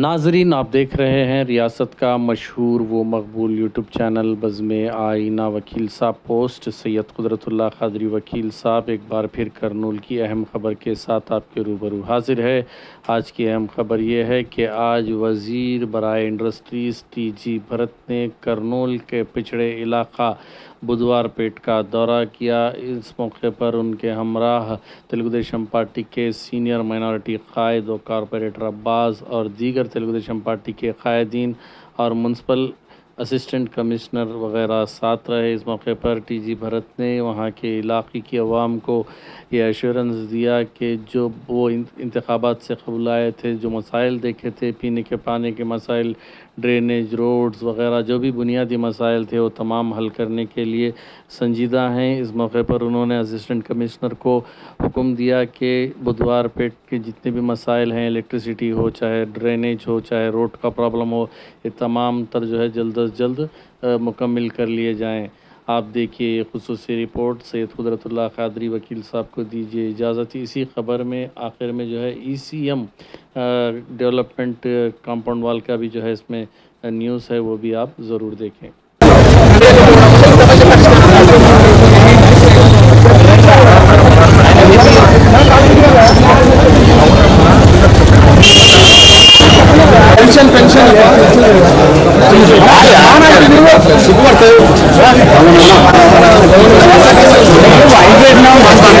ناظرین، آپ دیکھ رہے ہیں ریاست کا مشہور وہ مقبول یوٹیوب چینل بزم آئینہ وکیل صاحب پوسٹ۔ سید قدرت اللہ قادری وکیل صاحب، ایک بار پھر کرنول کی اہم خبر کے ساتھ آپ کے روبرو حاضر ہے۔ آج کی اہم خبر یہ ہے کہ آج وزیر برائے انڈسٹریز ٹی جی بھرت نے کرنول کے پچھڑے علاقہ بدھوار پیٹ کا دورہ کیا۔ اس موقع پر ان کے ہمراہ تلگو دیشم پارٹی کے سینئر مائنورٹی قائد و کارپوریٹر عباس اور دیگر تلگو دیشم پارٹی کے قائدین اور منسپل اسسٹنٹ کمشنر وغیرہ ساتھ رہے۔ اس موقع پر ٹی جی بھرت نے وہاں کے علاقے کی عوام کو یہ ایشورنس دیا کہ جو وہ انتخابات سے قبل آئے تھے، جو مسائل دیکھے تھے، پینے کے پانے کے مسائل ڈرینیج روڈز وغیرہ جو بھی بنیادی مسائل تھے وہ تمام حل کرنے کے لیے سنجیدہ ہیں۔ اس موقع پر انہوں نے اسسٹنٹ کمشنر کو حکم دیا کہ بدھوار پیٹ کے جتنے بھی مسائل ہیں الیکٹریسٹی ہو، چاہے ڈرینیج ہو، چاہے روڈ کا پرابلم ہو، یہ تمام تر جو ہے جلد از جلد مکمل کر لیے جائیں۔ آپ دیکھیے خصوصی رپورٹ، سید قدرت اللہ قادری وکیل صاحب کو دیجیے اجازت۔ اسی خبر میں آخر میں جو ہے ای سی ایم ڈیولپمنٹ کمپاؤنڈ وال کا بھی جو ہے اس میں نیوز ہے، وہ بھی آپ ضرور دیکھیں۔ Pension pension ಸಿಗ್ಬರ್ತೇವೆ hybrid ನಾವು ಮಾಡ್ತಾರೆ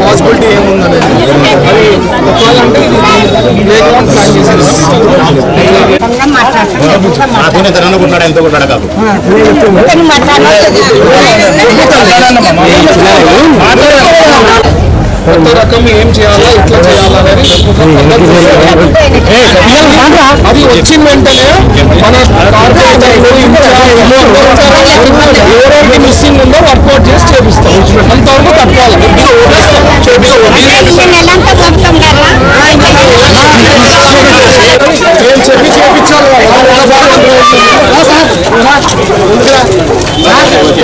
possibility ఏముందనేది playground plan చేసేది నాతోనే తన అనుకుంటున్నాడు ఎంత కొట్టాడు కాదు కొత్త రకం ఏం చేయాలా ఇట్లా చేయాలా అనేది అది వచ్చిన వెంటనే మన ఎవరైతే మిస్సింగ్ ఉందో వర్కౌట్ చేసి చేపిస్తాం అంతవరకు తప్పాలి నేను చెప్పి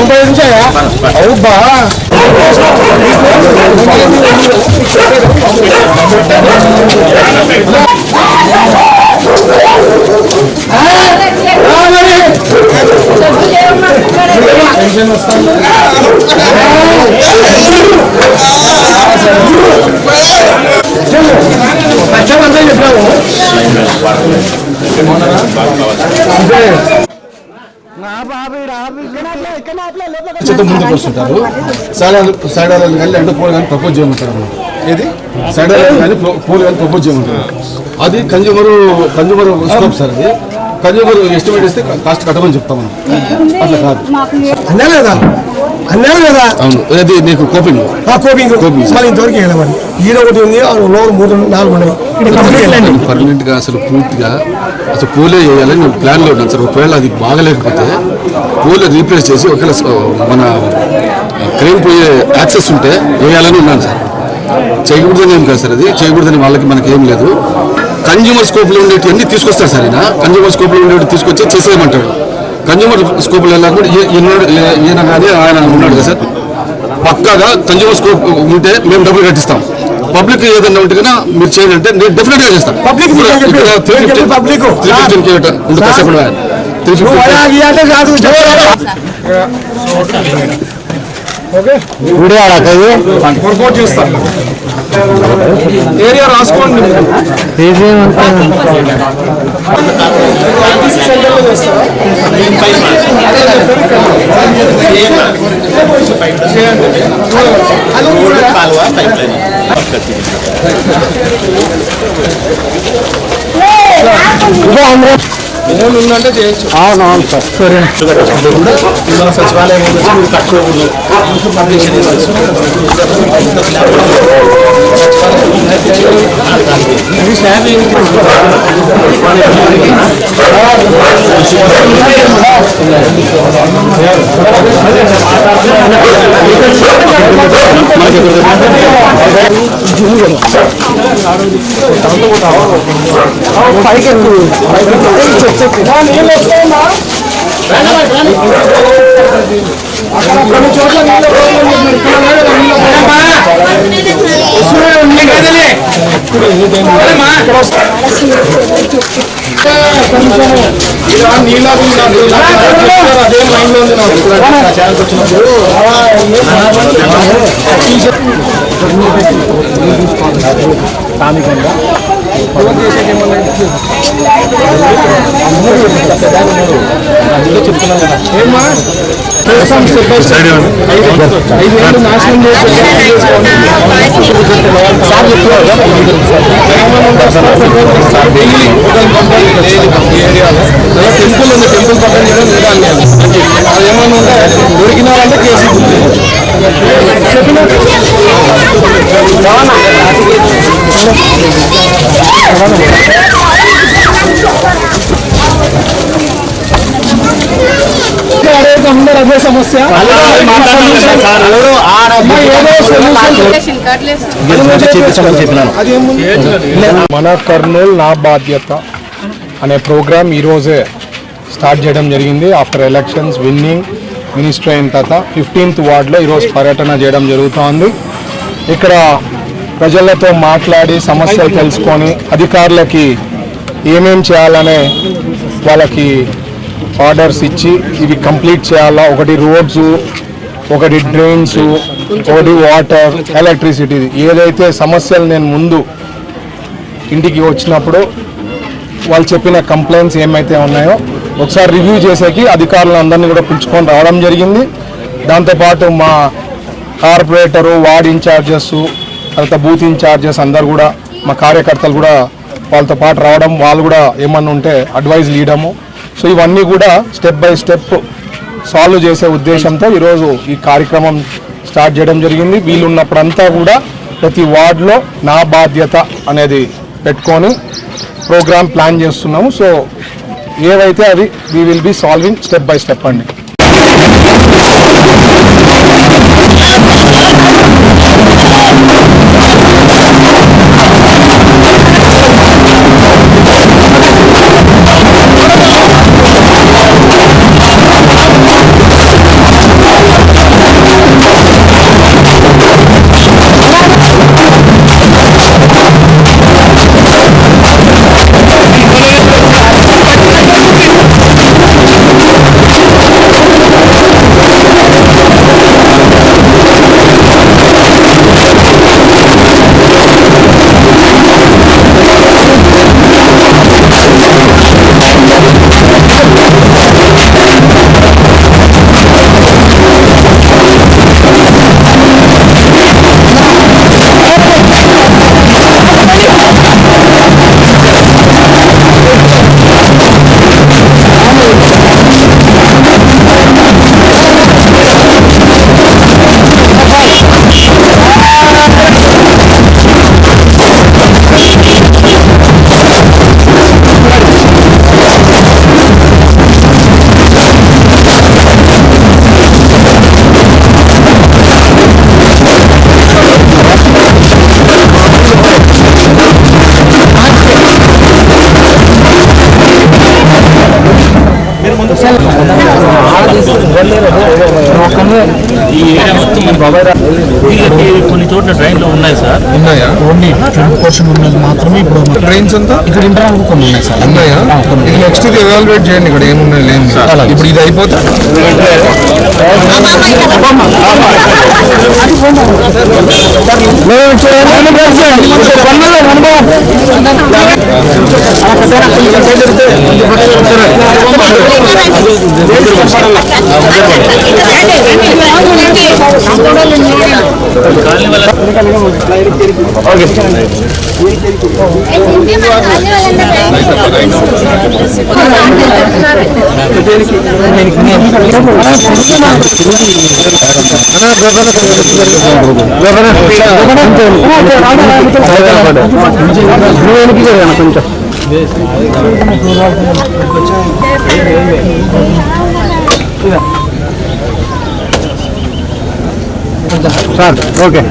చేపించాలి అవుబా పెన్షన్ వస్తాను పచ్చమంతా చెప్పావు చేత ముందుకు వస్తుంటారు. సైడ్ సైడ్ కానీ అంటే పోలు కానీ ప్రపోజ్ చేయమంటారు అన్నమాట. ఏది? సైడ్ కానీ పోలు కానీ ప్రపోజ్ చేయమంటారు. అది కన్జ్యూమర్ కన్జ్యూమర్ స్కోప్ సార్ అది. కన్జ్యూమర్ ఎస్టిమేట్ ఇస్తే కాస్ట్ కట్టమని చెప్తాం మనం. అట్లా కాదు. అన్నా లేదా అన్నాను కదా. అవును. అది నీకు కోపింగ్. ఆ కోపింగ్. మళ్ళీ ఇంతవరకు వెళ్ళమని ఈడ ఒకటి ఉంది ఆ లోన్ మూడు నాలుగు ఉన్నాయి. ఇక్కడ కంప్లీట్ వెళ్ళండి. పర్మనెంట్గా అసలు పూర్తిగా అసలు పూలే చేయాలని నేను ప్లాన్లో ఉన్నాను సార్. ఒకవేళ అది బాగలేకపోతే పూలే రీప్లేస్ చేసి ఒకవేళ మన క్రెయిన్ పోయే యాక్సెస్ ఉంటే వేయాలని ఉన్నాను సార్. చేయకూడదని ఏం కాదు సార్ అది. చేయకూడదని వాళ్ళకి మనకి ఏం లేదు. కన్జ్యూమర్ స్కోప్లో ఉండేవి అన్ని తీసుకొస్తాడు సార్ ఈయన. కన్జ్యూమర్ స్కోప్లో ఉండేవి తీసుకొచ్చి చేసేయమంటాడు. కన్జ్యూమర్ స్కోప్లో వెళ్ళకుండా ఈయన కానీ ఆయన ఉన్నాడు కదా సార్. పక్కాగా కన్జ్యూమర్ స్కోప్ ఉంటే మేము డబ్బులు కట్టిస్తాం. పబ్లిక్ ఏదైనా ఉంటే కన్నా మీరు చేయండి అంటే నేను డెఫినెట్గా చేస్తాను. Public కి చెప్పు. త్రీ ఫిఫ్టీ చెప్పు public. త్రీ ఫిఫ్టీన్ కే ఉంటుంది కాసేపు త్రీ నువ్వు ఫిఫ్టీ అలాగే అంటే కాదు చెప్పు. ఓకే వర్కౌట్ చేస్తా. ఏరియా రాసుకోండి. చేస్తారా ఉందంటే చేయొచ్చు. అవునవును సార్. సరే. మన సచివాలయం కట్టుకోకూడదు పర్మిషన్ ఇవ్వచ్చు కొన్ని చోట్ల నీళ్ళు అదే మైండ్లో ఉంది నాకు ఛానల్కి వచ్చినప్పుడు ఫోన్ చేసేది ఏమన్నా ఏమ్మా చేస్తాం స్టెప్ బై స్టెప్ ఐదు ఏళ్ళు నాశనం చేసి టెంపుల్ ఉంది టెంపుల్ పక్కన చేయడం లేదా అన్నారు అది ఏమన్నా ఉంటే దొరికినారంటే కేసు అదే సమస్య మన కర్నూలు నా బాధ్యత అనే ప్రోగ్రామ్ ఈరోజే స్టార్ట్ చేయడం జరిగింది. ఆఫ్టర్ ఎలక్షన్స్ విన్నింగ్ మినిస్టర్ అయిన తర్వాత ఫిఫ్టీన్త్ వార్డులో ఈరోజు పర్యటన చేయడం జరుగుతోంది. ఇక్కడ ప్రజలతో మాట్లాడి సమస్యలు తెలుసుకొని అధికారులకి ఏమేం చేయాలనే వాళ్ళకి ఆర్డర్స్ ఇచ్చి ఇవి కంప్లీట్ చేయాలా? ఒకటి రోడ్స్ ఒకటి డ్రైన్స్ ఒకటి వాటర్ ఎలక్ట్రిసిటీ ఏదైతే సమస్యలు నేను ముందు ఇంటికి వచ్చినప్పుడు వాళ్ళు చెప్పిన కంప్లైంట్స్ ఏమైతే ఉన్నాయో ఒకసారి రివ్యూ చేసేకి అధికారులందరినీ కూడా పిలుచుకొని రావడం జరిగింది. దాంతోపాటు మా కార్పొరేటరు వార్డ్ ఇన్ఛార్జెస్ తర్వాత బూత్ ఇన్ఛార్జెస్ అందరు కూడా మా కార్యకర్తలు కూడా వాళ్ళతో పాటు రావడం వాళ్ళు కూడా ఏమన్నా ఉంటే అడ్వైజ్ ఇవ్వడము. సో ఇవన్నీ కూడా స్టెప్ బై స్టెప్ సాల్వ్ చేసే ఉద్దేశంతో ఈరోజు ఈ కార్యక్రమం స్టార్ట్ చేయడం జరిగింది. వీళ్ళు ఉన్నప్పుడంతా కూడా ప్రతి వార్డులో నా బాధ్యత అనేది పెట్టుకొని ప్రోగ్రామ్ ప్లాన్ చేస్తున్నాము. సో ఏవైతే అవి we will be solving step by step అండి. ఉన్నాయి సార్ ఉన్నాయా ఓన్లీ పోర్షన్ ఉన్నది మాత్రమే ఇప్పుడు ట్రైన్స్ అంతా? ఇక్కడ ఇంటర్ కొన్ని ఉన్నాయి సార్. ఉన్నాయా? ఇది నెక్స్ట్ ఇది ఎవాల్యుయేట్ చేయండి ఇక్కడ ఏమున్నాయి లేదు ఇప్పుడు ఇది అయిపోతే? എനിക്ക് വേണം కొంచెం సార్ ఓకే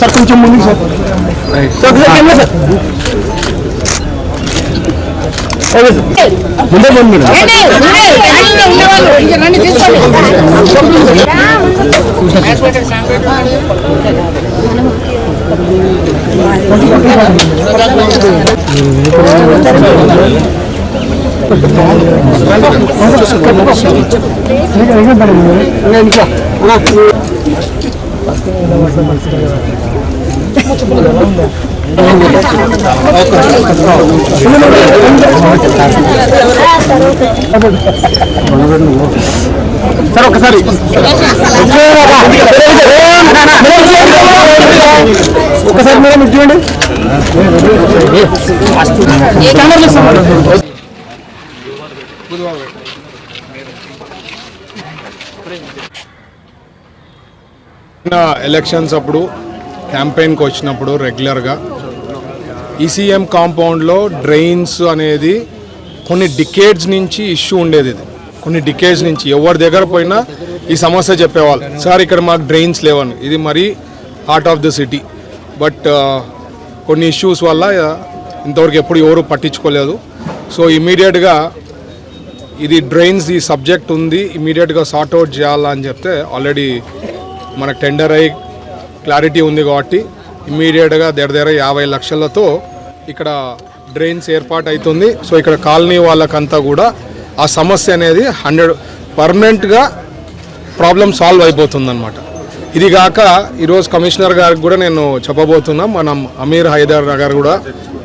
सर तुमची मुली सर सगळं केलं सर ముందే ఫోన్ మీరు చూసారు సార్ ఒకసారి ఒకసారి మేడం ఇటు ఎలక్షన్స్ అప్పుడు క్యాంపెయిన్కి వచ్చినప్పుడు రెగ్యులర్గా ఈసీఎం కాంపౌండ్లో డ్రైన్స్ అనేది కొన్ని డికేడ్స్ నుంచి ఇష్యూ ఉండేది ఇది. కొన్ని డికేడ్స్ నుంచి. ఎవరి దగ్గర పోయినా ఈ సమస్య చెప్పేవాళ్ళు. సార్ ఇక్కడ మాకు డ్రైన్స్ లేవని. ఇది మరీ heart of the city but కొన్ని ఇష్యూస్ వల్ల ఇంతవరకు ఎప్పుడు ఎవరు పట్టించుకోలేదు. సో ఇమీడియట్గా ఇది డ్రైన్స్ ఈ సబ్జెక్ట్ ఉంది ఇమీడియట్గా సార్ట్ అవుట్ చేయాలని చెప్తే ఆల్రెడీ మనకు టెండర్ అయ్యి క్లారిటీ ఉంది కాబట్టి ఇమ్మీడియట్గా దగ్గర దగ్గర యాభై లక్షలతో ఇక్కడ డ్రైన్స్ ఏర్పాటు అవుతుంది. సో ఇక్కడ కాలనీ వాళ్ళకంతా కూడా ఆ సమస్య అనేది హండ్రెడ్ పర్మనెంట్గా ప్రాబ్లం సాల్వ్ అయిపోతుందన్నమాట. ఇది కాక ఈరోజు కమిషనర్ గారికి కూడా నేను చెప్పబోతున్నా మనం అమీర్ హైదర్ నగర్ కూడా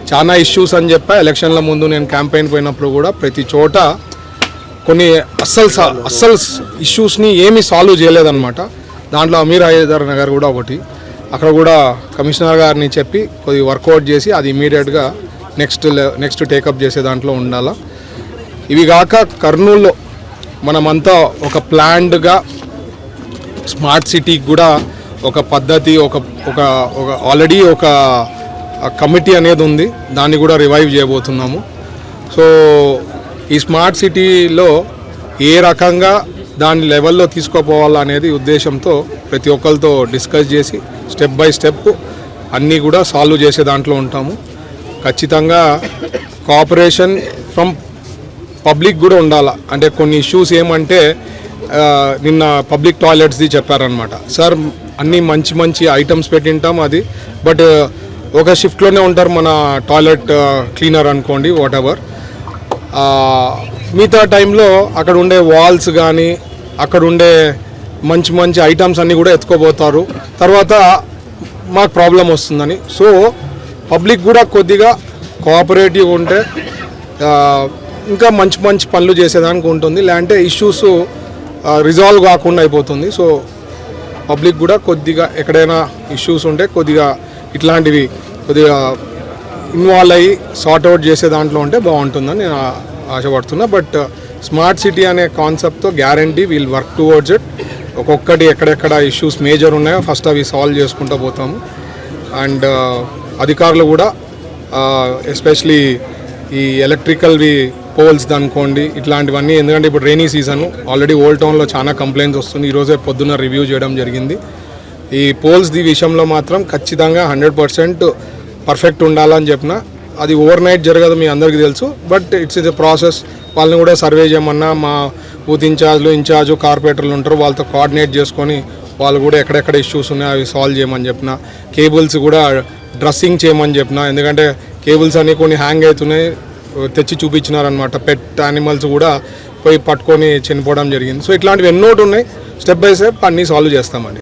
చాలా ఇష్యూస్ అని చెప్పా. ఎలక్షన్ల ముందు నేను క్యాంపెయిన్ పోయినప్పుడు కూడా ప్రతి చోట కొన్ని అస్సలు అస్సలు ఇష్యూస్ని ఏమీ సాల్వ్ చేయలేదన్నమాట. దాంట్లో అమీర్ హైదర్ నగర్ కూడా ఒకటి. అక్కడ కూడా కమిషనర్ గారిని చెప్పి కొద్ది వర్కౌట్ చేసి అది ఇమీడియట్గా నెక్స్ట్ నెక్స్ట్ టేకప్ చేసే దాంట్లో ఉండాలా. ఇవి కాక కర్నూలులో మనమంతా ఒక ప్లాన్డ్గా స్మార్ట్ సిటీకి కూడా ఒక పద్ధతి ఒక ఒక ఒక ఆల్రెడీ ఒక కమిటీ అనేది ఉంది. దాన్ని కూడా రివైవ్ చేయబోతున్నాము. సో ఈ స్మార్ట్ సిటీలో ఏ రకంగా దాని లెవెల్లో తీసుకుపోవాలా అనేది ఉద్దేశంతో ప్రతి ఒక్కరితో డిస్కస్ చేసి స్టెప్ బై స్టెప్ అన్నీ కూడా సాల్వ్ చేసే దాంట్లో ఉంటాము. ఖచ్చితంగా కోఆపరేషన్ ఫ్రమ్ పబ్లిక్ కూడా ఉండాలా? అంటే కొన్ని ఇష్యూస్ ఏమంటే నిన్న పబ్లిక్ టాయిలెట్స్ది చెప్పారనమాట సార్ అన్నీ మంచి మంచి ఐటమ్స్ పెట్టింటాం అది బట్ ఒక షిఫ్ట్లోనే ఉంటారు మన టాయిలెట్ క్లీనర్ అనుకోండి వాట్ ఎవర్ మిగతా టైంలో అక్కడ ఉండే వాల్స్ కానీ అక్కడ ఉండే మంచి మంచి ఐటమ్స్ అన్నీ కూడా ఎత్తుకోబోతారు తర్వాత మాకు ప్రాబ్లం వస్తుందని. సో పబ్లిక్ కూడా కొద్దిగా కోఆపరేటివ్ ఉంటే ఇంకా మంచి మంచి పనులు చేసేదానికి ఉంటుంది. లేదంటే ఇష్యూస్ రిజాల్వ్ కాకుండా అయిపోతుంది. సో పబ్లిక్ కూడా కొద్దిగా ఎక్కడైనా ఇష్యూస్ ఉంటే కొద్దిగా ఇట్లాంటివి కొద్దిగా ఇన్వాల్వ్ అయ్యి సార్ట్ అవుట్ చేసే దాంట్లో ఉంటే బాగుంటుందని నేను ఆశపడుతున్నా. బట్ స్మార్ట్ సిటీ అనే కాన్సెప్ట్తో guarantee we'll work towards it. ఒక్కొక్కటి ఎక్కడెక్కడ ఇష్యూస్ మేజర్ ఉన్నాయో ఫస్ట్ అవి సాల్వ్ చేసుకుంటూ పోతాము. అండ్ అధికారులు కూడా ఎస్పెషలీ ఈ ఎలక్ట్రికల్వి పోల్స్ అనుకోండి ఇట్లాంటివన్నీ. ఎందుకంటే ఇప్పుడు రైనీ సీజన్ ఆల్రెడీ ఓల్డ్ టౌన్లో చాలా కంప్లైంట్స్ వస్తుంది ఈరోజే పొద్దున్న రివ్యూ చేయడం జరిగింది. ఈ పోల్స్ ది విషయంలో మాత్రం ఖచ్చితంగా హండ్రెడ్ పర్సెంట్ పర్ఫెక్ట్ ఉండాలని చెప్పిన అది ఓవర్ నైట్ జరగదు మీ అందరికీ తెలుసు but it's is a process వాళ్ళని కూడా సర్వే చేయమన్నా మా బూత్ ఇన్ఛార్జ్లు ఇన్ఛార్జ్ కార్పొరేటర్లు ఉంటారు వాళ్ళతో కోఆర్డినేట్ చేసుకొని వాళ్ళు కూడా ఎక్కడెక్కడ ఇష్యూస్ ఉన్నాయో అవి సాల్వ్ చేయమని చెప్పిన కేబుల్స్ కూడా డ్రెస్సింగ్ చేయమని చెప్పిన ఎందుకంటే కేబుల్స్ అన్ని కొన్ని హ్యాంగ్ అవుతున్నాయి తెచ్చి చూపించినారనమాట పెట్ యానిమల్స్ కూడా పోయి పట్టుకొని చనిపోవడం జరిగింది. సో ఇట్లాంటివి ఎన్నోటి ఉన్నాయి. స్టెప్ బై స్టెప్ అన్నీ సాల్వ్ చేస్తామండి.